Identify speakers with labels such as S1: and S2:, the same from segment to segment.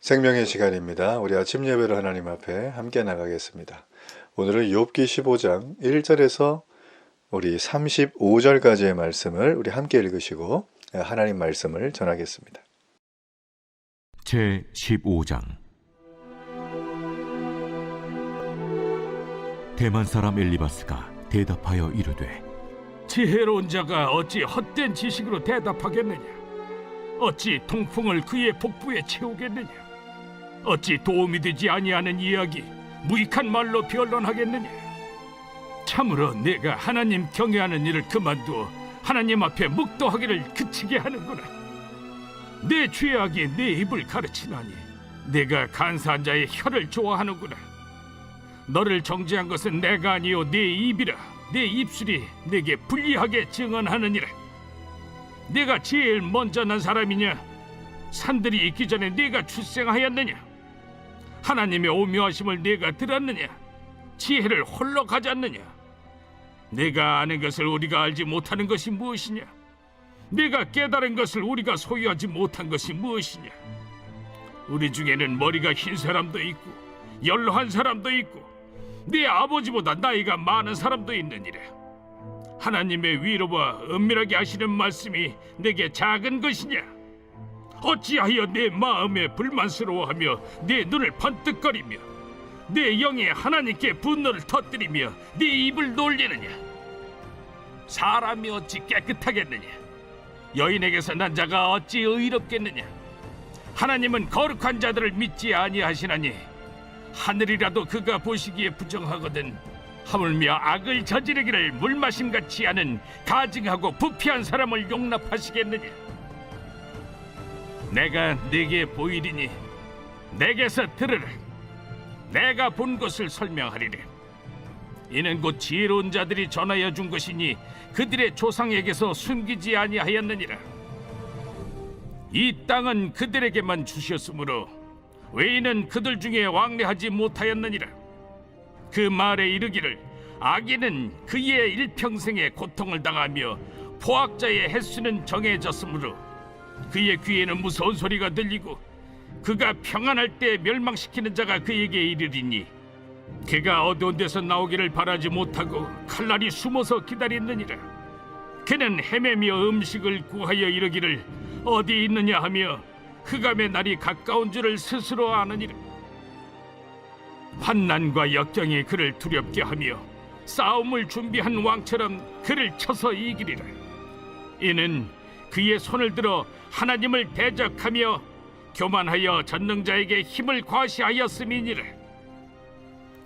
S1: 생명의 시간입니다. 우리 아침 예배를 하나님 앞에 함께 나가겠습니다. 오늘은 욥기 15장 1절에서 우리 35절까지의 말씀을 우리 함께 읽으시고 하나님 말씀을 전하겠습니다.
S2: 제 15장 대만 사람 엘리바스가 대답하여 이르되
S3: 지혜로운 자가 어찌 헛된 지식으로 대답하겠느냐? 어찌 통풍을 그의 복부에 채우겠느냐? 어찌 도움이 되지 아니하는 이야기 무익한 말로 변론하겠느냐? 참으로 내가 하나님 경외하는 일을 그만두어 하나님 앞에 묵도하기를 그치게 하는구나. 내 죄악이 내 입을 가르치나니 내가 간사한 자의 혀를 좋아하는구나. 너를 정죄한 것은 내가 아니요 내 입이라 내 입술이 내게 불리하게 증언하느니라 내가 제일 먼저 난 사람이냐 산들이 있기 전에 네가 출생하였느냐 하나님의 오묘하심을 네가 들었느냐 지혜를 홀로 가졌느냐 내가 아는 것을 우리가 알지 못하는 것이 무엇이냐 내가 깨달은 것을 우리가 소유하지 못한 것이 무엇이냐 우리 중에는 머리가 흰 사람도 있고 연로한 사람도 있고 네 아버지보다 나이가 많은 사람도 있느니라. 하나님의 위로와 은밀하게 하시는 말씀이 내게 작은 것이냐? 어찌하여 내 마음에 불만스러워하며 내 눈을 번뜩거리며 내 영에 하나님께 분노를 터뜨리며 네 입을 놀리느냐? 사람이 어찌 깨끗하겠느냐? 여인에게서 난 자가 어찌 의롭겠느냐? 하나님은 거룩한 자들을 믿지 아니하시나니 하늘이라도 그가 보시기에 부정하거든 하물며 악을 저지르기를 물마심 같지 않은 가증하고 부패한 사람을 용납하시겠느냐 내가 네게 보이리니 내게서 들으라. 내가 본 것을 설명하리라 이는 곧 지혜로운 자들이 전하여 준 것이니 그들의 조상에게서 숨기지 아니하였느니라. 이 땅은 그들에게만 주셨으므로 외인은 그들 중에 왕래하지 못하였느니라. 그 말에 이르기를 악인은 그의 일평생에 고통을 당하며 포악자의 횟수는 정해졌으므로 그의 귀에는 무서운 소리가 들리고 그가 평안할 때 멸망시키는 자가 그에게 이르리니 그가 어두운 데서 나오기를 바라지 못하고 칼날이 숨어서 기다렸느니라. 그는 헤매며 음식을 구하여 이르기를 어디 있느냐 하며 흑암의 날이 가까운 줄을 스스로 아느니라. 환난과 역경이 그를 두렵게 하며 싸움을 준비한 왕처럼 그를 쳐서 이기리라. 이는 그의 손을 들어 하나님을 대적하며 교만하여 전능자에게 힘을 과시하였음이니라.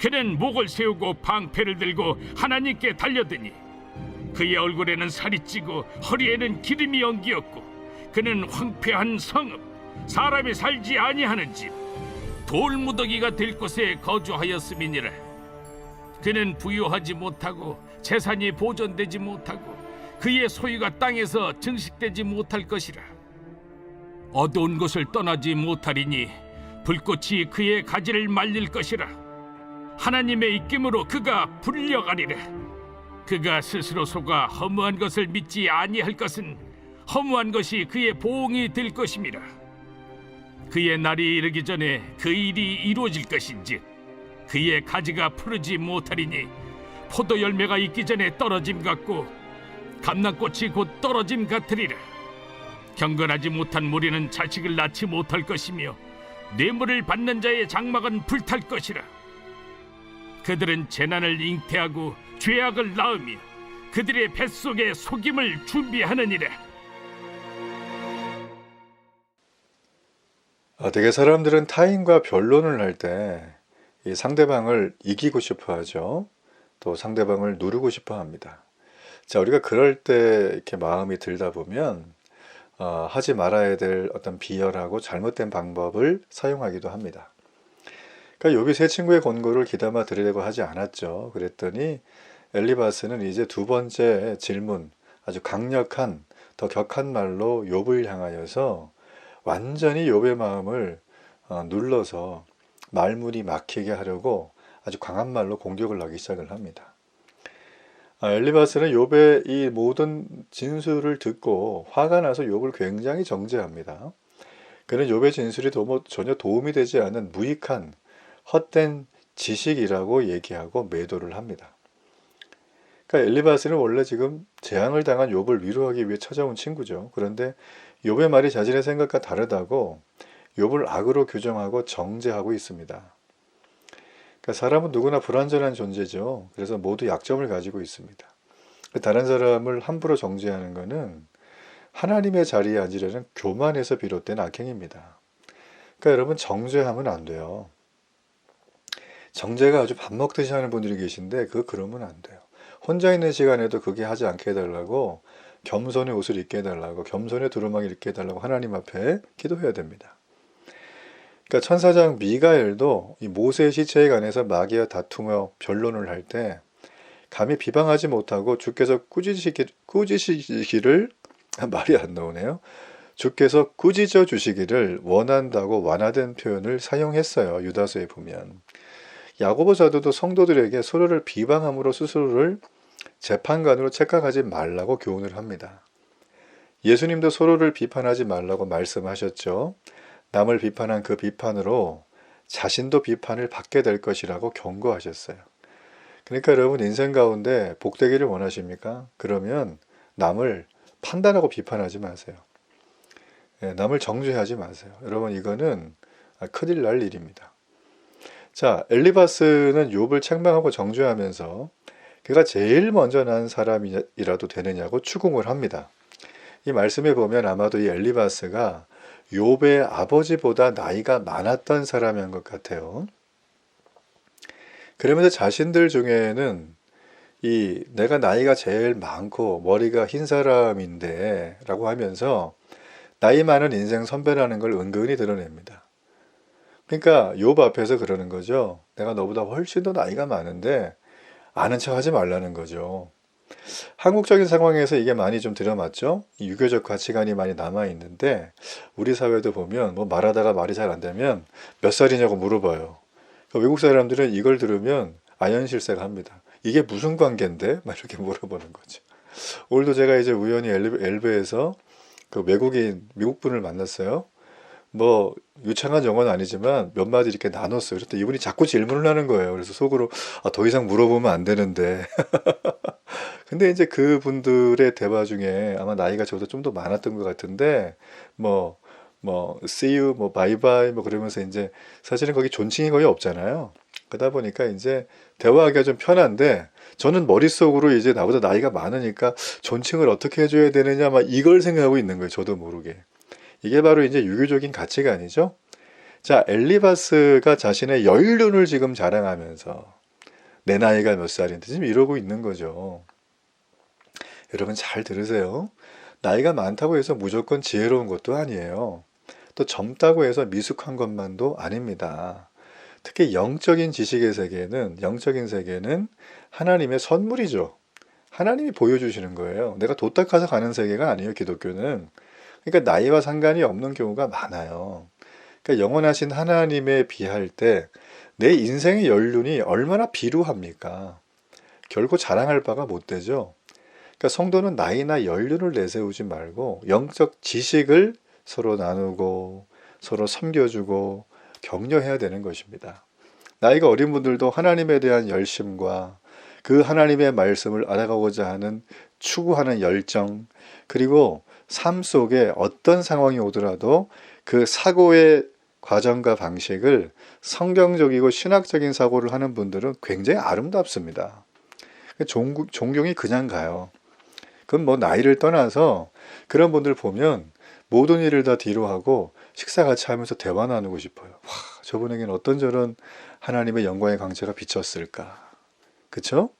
S3: 그는 목을 세우고 방패를 들고 하나님께 달려드니 그의 얼굴에는 살이 찌고 허리에는 기름이 엉기었고 그는 황폐한 성읍 사람이 살지 아니하는 집 돌무더기가 될 곳에 거주하였음이니라. 그는 부유하지 못하고 재산이 보존되지 못하고 그의 소유가 땅에서 증식되지 못할 것이라. 어두운 것을 떠나지 못하리니 불꽃이 그의 가지를 말릴 것이라. 하나님의 입김으로 그가 불려가리라. 그가 스스로 속아 허무한 것을 믿지 아니할 것은 허무한 것이 그의 보응이 될 것임이라. 그의 날이 이르기 전에 그 일이 이루어질 것인지 그의 가지가 푸르지 못하리니 포도 열매가 있기 전에 떨어짐 같고 감남꽃이 곧 떨어짐 같으리라 경건하지 못한 무리는 자식을 낳지 못할 것이며 뇌물을 받는 자의 장막은 불탈 것이라 그들은 재난을 잉태하고 죄악을 낳으며 그들의 뱃속에 속임을 준비하느니라
S1: 아, 되게 사람들은 타인과 변론을 할 때 이 상대방을 이기고 싶어 하죠. 또 상대방을 누르고 싶어 합니다. 자, 우리가 그럴 때 이렇게 마음이 들다 보면 어, 하지 말아야 될 어떤 비열하고 잘못된 방법을 사용하기도 합니다. 그러니까 욥이 세 친구의 권고를 귀담아 들으려고 하지 않았죠. 그랬더니 엘리바스는 이제 두 번째 질문, 아주 강력한 더 격한 말로 욥을 향하여서 완전히 욥의 마음을 어, 눌러서 말문이 막히게 하려고 아주 강한 말로 공격을 하기 시작을 합니다. 아, 엘리바스는 욥의 이 모든 진술을 듣고 화가 나서 욥을 굉장히 정죄합니다. 그는 욥의 진술이 도모- 전혀 도움이 되지 않은 무익한 헛된 지식이라고 얘기하고 매도를 합니다. 그러니까 엘리바스는 원래 지금 재앙을 당한 욥을 위로하기 위해 찾아온 친구죠. 그런데 욥의 말이 자신의 생각과 다르다고 욥을 악으로 규정하고 정죄하고 있습니다. 그러니까 사람은 누구나 불완전한 존재죠. 그래서 모두 약점을 가지고 있습니다. 다른 사람을 함부로 정죄하는 것은 하나님의 자리에 앉으려는 교만에서 비롯된 악행입니다. 그러니까 여러분 정죄하면 안 돼요. 정죄가 아주 밥 먹듯이 하는 분들이 계신데 그거 그러면 안 돼요. 혼자 있는 시간에도 그게 하지 않게 해달라고 겸손의 옷을 입게 해달라고 겸손의 두루마기를 입게 해달라고 하나님 앞에 기도해야 됩니다. 그러니까 천사장 미가엘도 이 모세의 시체에 관해서 마귀와 다투며 변론을 할 때 감히 비방하지 못하고 주께서 꾸짖으시기, 꾸짖으시기를 아, 말이 안 나오네요. 주께서 꾸짖어 주시기를 원한다고 완화된 표현을 사용했어요. 유다서에 보면. 야고보 사도도 성도들에게 서로를 비방함으로 스스로를 재판관으로 착각하지 말라고 교훈을 합니다. 예수님도 서로를 비판하지 말라고 말씀하셨죠. 남을 비판한 그 비판으로 자신도 비판을 받게 될 것이라고 경고하셨어요. 그러니까 여러분 인생 가운데 복되기를 원하십니까? 그러면 남을 판단하고 비판하지 마세요. 예, 남을 정죄하지 마세요. 여러분 이거는 큰일 날 일입니다. 자, 엘리바스는 욥을 책망하고 정죄하면서 그가 제일 먼저 난 사람이라도 되느냐고 추궁을 합니다. 이 말씀에 보면 아마도 이 엘리바스가 욥의 아버지보다 나이가 많았던 사람인 것 같아요. 그러면서 자신들 중에는 이 내가 나이가 제일 많고 머리가 흰 사람인데 라고 하면서 나이 많은 인생 선배라는 걸 은근히 드러냅니다. 그러니까 욥 앞에서 그러는 거죠. 내가 너보다 훨씬 더 나이가 많은데 아는 척 하지 말라는 거죠. 한국적인 상황에서 이게 많이 좀 들어맞죠? 이 유교적 가치관이 많이 남아 있는데 우리 사회도 보면 뭐 말하다가 말이 잘 안 되면 몇 살이냐고 물어봐요. 그러니까 외국 사람들은 이걸 들으면 아연실세가 합니다. 이게 무슨 관계인데? 막 이렇게 물어보는 거죠. 오늘도 제가 이제 우연히 엘베, 엘베에서 그 외국인 미국 분을 만났어요. 뭐 유창한 영어는 아니지만 몇 마디 이렇게 나눴어요. 그랬더니 이분이 자꾸 질문을 하는 거예요. 그래서 속으로 아, 더 이상 물어보면 안 되는데. 근데 이제 그 분들의 대화 중에 아마 나이가 저보다 좀 더 많았던 것 같은데 뭐 뭐 see you 뭐 bye bye 뭐 그러면서 이제 사실은 거기 존칭이 거의 없잖아요. 그러다 보니까 이제 대화하기가 좀 편한데 저는 머릿속으로 이제 나보다 나이가 많으니까 존칭을 어떻게 해줘야 되느냐 막 이걸 생각하고 있는 거예요. 저도 모르게. 이게 바로 이제 유교적인 가치관이죠. 자, 엘리바스가 자신의 연륜을 지금 자랑하면서 내 나이가 몇 살인데 지금 이러고 있는 거죠. 여러분 잘 들으세요. 나이가 많다고 해서 무조건 지혜로운 것도 아니에요. 또 젊다고 해서 미숙한 것만도 아닙니다. 특히 영적인 지식의 세계는 영적인 세계는 하나님의 선물이죠. 하나님이 보여주시는 거예요. 내가 도딱가서 가는 세계가 아니에요. 기독교는. 그러니까 나이와 상관이 없는 경우가 많아요. 그러니까 영원하신 하나님에 비할 때 내 인생의 연륜이 얼마나 비루합니까? 결코 자랑할 바가 못 되죠. 그러니까 성도는 나이나 연륜을 내세우지 말고 영적 지식을 서로 나누고 서로 섬겨주고 격려해야 되는 것입니다. 나이가 어린 분들도 하나님에 대한 열심과 그 하나님의 말씀을 알아가고자 하는 추구하는 열정 그리고 삶 속에 어떤 상황이 오더라도 그 사고의 과정과 방식을 성경적이고 신학적인 사고를 하는 분들은 굉장히 아름답습니다. 종, 존경이 그냥 가요. 그건 뭐 나이를 떠나서 그런 분들 보면 모든 일을 다 뒤로 하고 식사 같이 하면서 대화 나누고 싶어요. 와, 저분에게는 어떤 저런 하나님의 영광의 강체가 비쳤을까. 그쵸?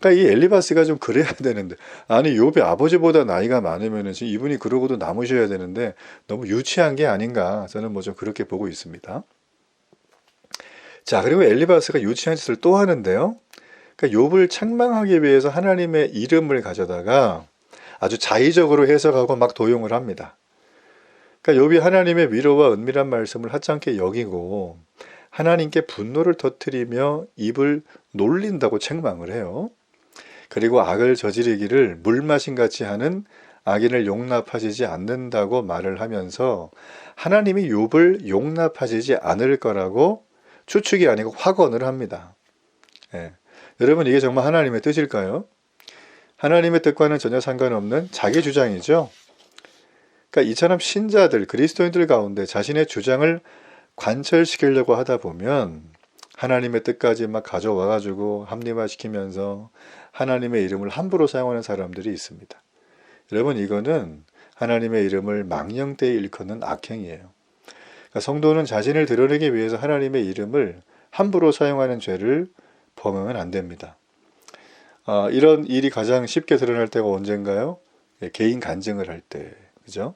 S1: 그러니까 이 엘리바스가 좀 그래야 되는데 아니 욥의 아버지보다 나이가 많으면은 지금 이분이 그러고도 남으셔야 되는데 너무 유치한 게 아닌가 저는 뭐 좀 그렇게 보고 있습니다. 자 그리고 엘리바스가 유치한 짓을 또 하는데요. 그러니까 욥을 책망하기 위해서 하나님의 이름을 가져다가 아주 자의적으로 해석하고 막 도용을 합니다. 그러니까 욥이 하나님의 위로와 은밀한 말씀을 하찮게 여기고 하나님께 분노를 터뜨리며 입을 놀린다고 책망을 해요. 그리고 악을 저지르기를 물마신 같이 하는 악인을 용납하시지 않는다고 말을 하면서 하나님이 욥을 용납하시지 않을 거라고 추측이 아니고 확언을 합니다. 예. 여러분 이게 정말 하나님의 뜻일까요? 하나님의 뜻과는 전혀 상관없는 자기 주장이죠. 그러니까 이처럼 신자들, 그리스도인들 가운데 자신의 주장을 관철시키려고 하다 보면 하나님의 뜻까지 막 가져와 가지고 합리화시키면서 하나님의 이름을 함부로 사용하는 사람들이 있습니다. 여러분 이거는 하나님의 이름을 망령되이 일컫는 악행이에요. 그러니까 성도는 자신을 드러내기 위해서 하나님의 이름을 함부로 사용하는 죄를 범하면 안 됩니다. 아, 이런 일이 가장 쉽게 드러날 때가 언젠가요? 예, 개인 간증을 할 때, 그죠?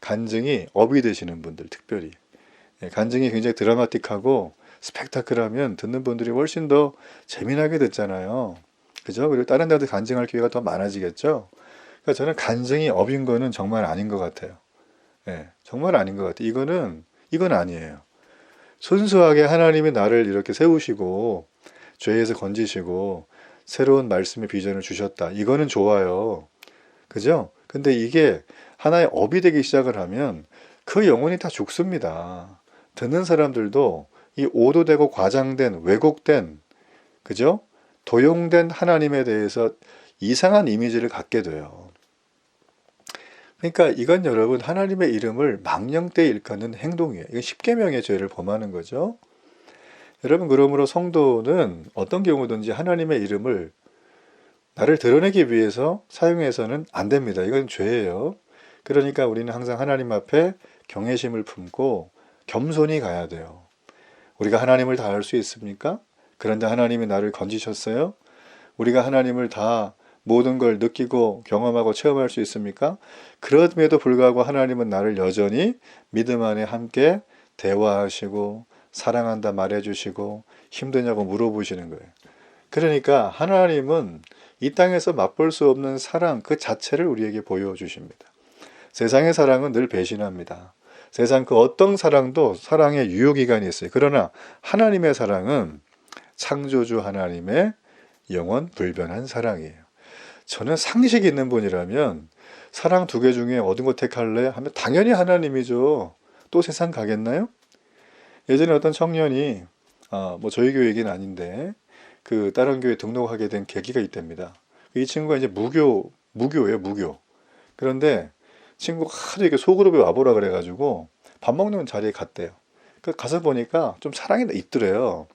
S1: 간증이 업이 되시는 분들 특별히 예, 간증이 굉장히 드라마틱하고 스펙타클하면 듣는 분들이 훨씬 더 재미나게 듣잖아요. 그죠? 그리고 다른 데도 간증할 기회가 더 많아지겠죠? 그러니까 저는 간증이 업인 거는 정말 아닌 것 같아요. 예, 정말 아닌 것 같아요. 이거는, 이건 아니에요. 순수하게 하나님이 나를 이렇게 세우시고, 죄에서 건지시고, 새로운 말씀의 비전을 주셨다. 이거는 좋아요. 그죠? 근데 이게 하나의 업이 되기 시작을 하면 그 영혼이 다 죽습니다. 듣는 사람들도 이 오도되고 과장된 왜곡된 그죠? 도용된 하나님에 대해서 이상한 이미지를 갖게 돼요. 그러니까 이건 여러분 하나님의 이름을 망령때 일컫는 행동이에요. 이건 십계명의 죄를 범하는 거죠. 여러분 그러므로 성도는 어떤 경우든지 하나님의 이름을 나를 드러내기 위해서 사용해서는 안 됩니다. 이건 죄예요. 그러니까 우리는 항상 하나님 앞에 경외심을 품고 겸손히 가야 돼요. 우리가 하나님을 다 알 수 있습니까? 그런데 하나님이 나를 건지셨어요? 우리가 하나님을 다 모든 걸 느끼고 경험하고 체험할 수 있습니까? 그럼에도 불구하고 하나님은 나를 여전히 믿음 안에 함께 대화하시고 사랑한다 말해주시고 힘드냐고 물어보시는 거예요. 그러니까 하나님은 이 땅에서 맛볼 수 없는 사랑 그 자체를 우리에게 보여주십니다. 세상의 사랑은 늘 배신합니다. 세상 그 어떤 사랑도 사랑의 유효기간이 있어요. 그러나 하나님의 사랑은 창조주 하나님의 영원 불변한 사랑이에요. 저는 상식 있는 분이라면 사랑 두 개 중에 어떤 거 택할래? 하면 당연히 하나님이죠. 또 세상 가겠나요? 예전에 어떤 청년이 아, 뭐 저희 교회 얘기는 아닌데 그 다른 교회 등록하게 된 계기가 있답니다. 이 친구가 이제 무교 무교예요, 무교. 그런데 친구가 하도 이렇게 소그룹에 와보라 그래가지고 밥 먹는 자리에 갔대요. 그 가서 보니까 좀 사랑이 있더래요.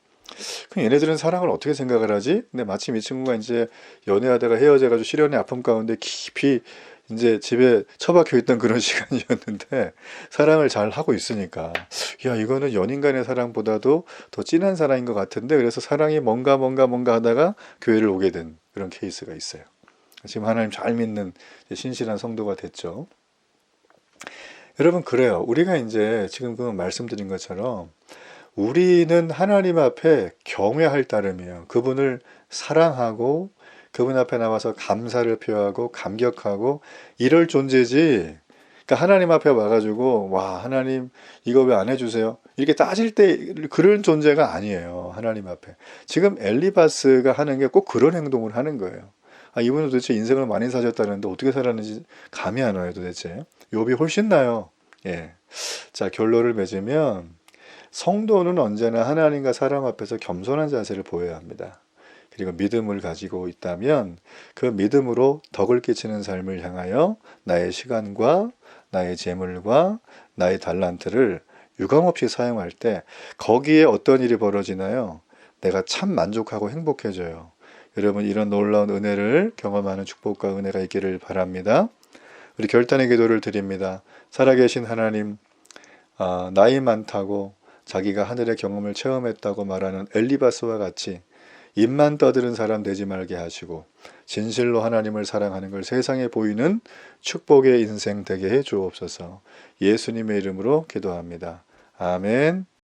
S1: 그럼 얘네들은 사랑을 어떻게 생각을 하지? 근데 마침 이 친구가 이제 연애하다가 헤어져가지고 시련의 아픔 가운데 깊이 이제 집에 처박혀 있던 그런 시간이었는데 사랑을 잘 하고 있으니까 야 이거는 연인 간의 사랑보다도 더 진한 사랑인 것 같은데 그래서 사랑이 뭔가 뭔가 뭔가 하다가 교회를 오게 된 그런 케이스가 있어요. 지금 하나님 잘 믿는 신실한 성도가 됐죠. 여러분 그래요. 우리가 이제 지금 그 말씀드린 것처럼 우리는 하나님 앞에 경외할 따름이에요. 그분을 사랑하고 그분 앞에 나와서 감사를 표하고 감격하고 이럴 존재지. 그러니까 하나님 앞에 와가지고 와 하나님 이거 왜 안 해주세요? 이렇게 따질 때 그런 존재가 아니에요. 하나님 앞에. 지금 엘리바스가 하는 게 꼭 그런 행동을 하는 거예요. 아 이분은 도대체 인생을 많이 사셨다는데 어떻게 살았는지 감이 안 와요 도대체. 욥이 훨씬 나요. 예. 자 결론을 맺으면 성도는 언제나 하나님과 사람 앞에서 겸손한 자세를 보여야 합니다. 그리고 믿음을 가지고 있다면 그 믿음으로 덕을 끼치는 삶을 향하여 나의 시간과 나의 재물과 나의 달란트를 유감없이 사용할 때 거기에 어떤 일이 벌어지나요? 내가 참 만족하고 행복해져요. 여러분 이런 놀라운 은혜를 경험하는 축복과 은혜가 있기를 바랍니다. 우리 결단의 기도를 드립니다. 살아계신 하나님, 아, 나이 많다고 자기가 하늘의 경험을 체험했다고 말하는 엘리바스와 같이 입만 떠드는 사람 되지 말게 하시고 진실로 하나님을 사랑하는 걸 세상에 보이는 축복의 인생 되게 해 주옵소서. 예수님의 이름으로 기도합니다. 아멘.